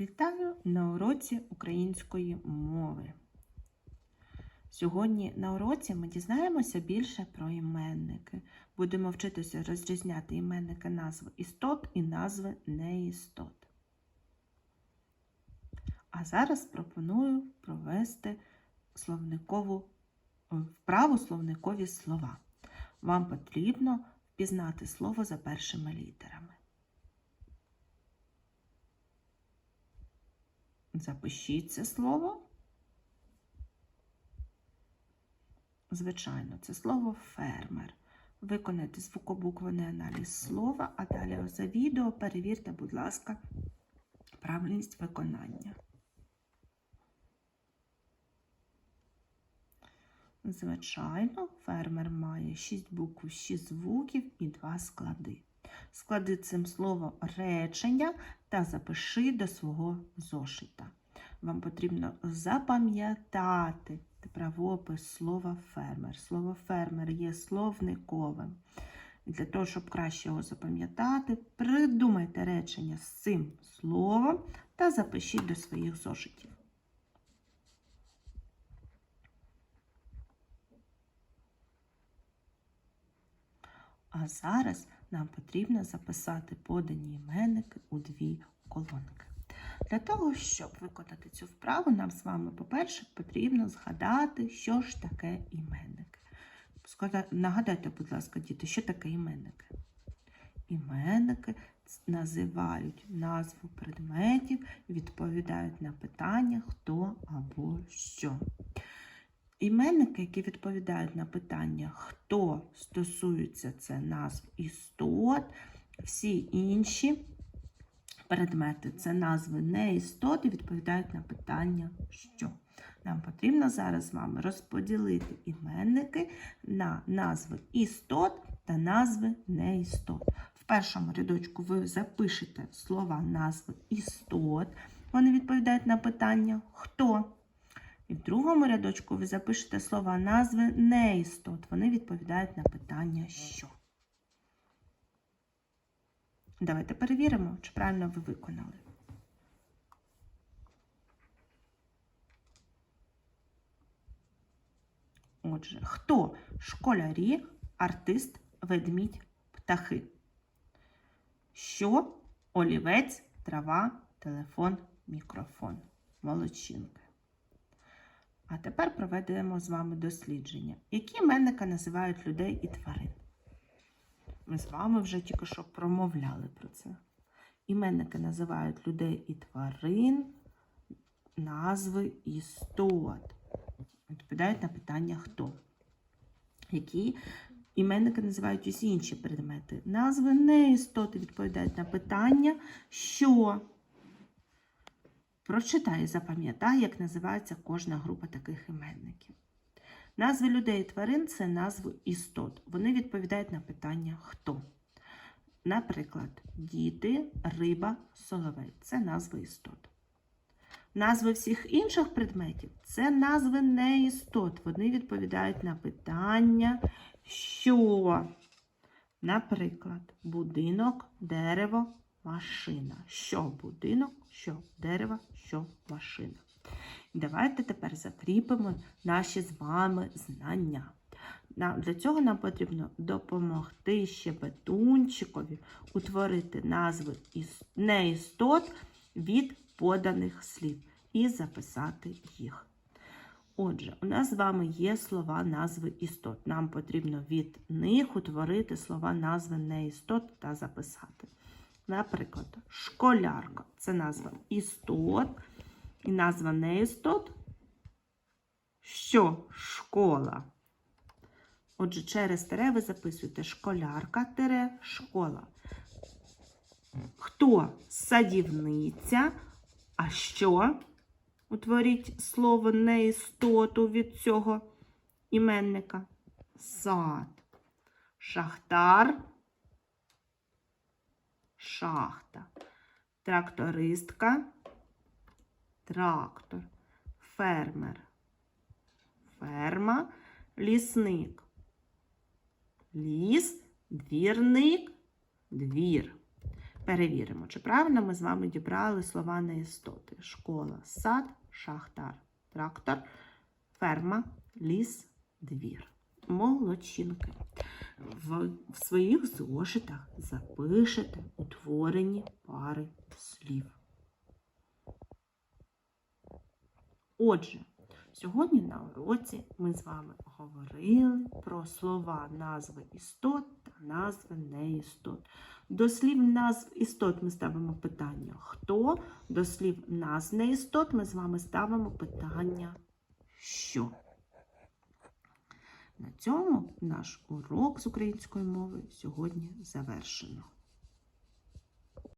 Вітаю на уроці української мови. Сьогодні на уроці ми дізнаємося більше про іменники. Будемо вчитися розрізняти іменники назви істот і назви неістот. А зараз пропоную провести словникову вправу словникові слова. Вам потрібно впізнати слово за першими літерами. Запишіть це слово. Звичайно, це слово фермер. Виконайте звукобуквений аналіз слова, а далі за відео перевірте, будь ласка, правильність виконання. Звичайно, фермер має 6 букв, 6 звуків і 2 склади. Склади цим словом речення та запиши до свого зошита. Вам потрібно запам'ятати правопис слова фермер. Слово фермер є словниковим. І для того, щоб краще його запам'ятати, придумайте речення з цим словом та запишіть до своїх зошитів. А зараз нам потрібно записати подані іменники у дві колонки. Для того, щоб виконати цю вправу, нам з вами, по-перше, потрібно згадати, що ж таке іменники. Нагадайте, будь ласка, діти, що таке іменники? Іменники називають назву предметів, відповідають на питання хто або що. Іменники, які відповідають на питання, хто стосується це назв істот, всі інші предмети це назви не істоти, відповідають на питання що. Нам потрібно зараз з вами розподілити іменники на назви істот та назви неістот. В першому рядочку ви запишете слова назви істот, вони відповідають на питання хто. І в другому рядочку ви запишете слова назви неістот. Вони відповідають на питання що. Давайте перевіримо, чи правильно ви виконали. Отже, хто школярі, артист, ведмідь, птахи? Що олівець, трава, телефон, мікрофон. Молодчинки. А тепер проведемо з вами дослідження. Які іменника називають людей і тварин? Ми з вами вже тільки що промовляли про це. Іменники називають людей і тварин, назви істот. Відповідають на питання хто. Які іменники називають усі інші предмети. Назви не істоти відповідають на питання, що. Прочитай і запам'ятай, як називається кожна група таких іменників. Назви людей і тварин це назви істот. Вони відповідають на питання хто. Наприклад, діти, риба, соловей це назви істот. Назви всіх інших предметів це назви не істот. Вони відповідають на питання що. Наприклад, будинок, дерево, машина. Що будинок, що дерево, що машина. Давайте тепер закріпимо наші з вами знання. Для цього нам потрібно допомогти щебетунчикові утворити назви неістот від поданих слів і записати їх. Отже, у нас з вами є слова назви істот. Нам потрібно від них утворити слова назви неістот та записати. Наприклад, школярка це назва істот. І назва неістот. Що школа? Отже, через тире ви записуєте школярка тире школа. Хто садівниця? А що? Утворіть слово неістоту від цього іменника. Сад. Шахтар. Шахта. Трактористка трактор, фермер, ферма, лісник, ліс, двірник, двір. Перевіримо, чи правильно ми з вами дібрали слова неістоти. Школа, сад, шахтар, трактор, ферма, ліс, двір. Молодчинки. В, в своїх зошитах запишете утворені пари слів. Отже, сьогодні на уроці ми з вами говорили про слова назви істот та назви неістот. До слів назв істот ми ставимо питання хто, до слів назв неістот ми з вами ставимо питання що. На цьому наш урок з української мови сьогодні завершено.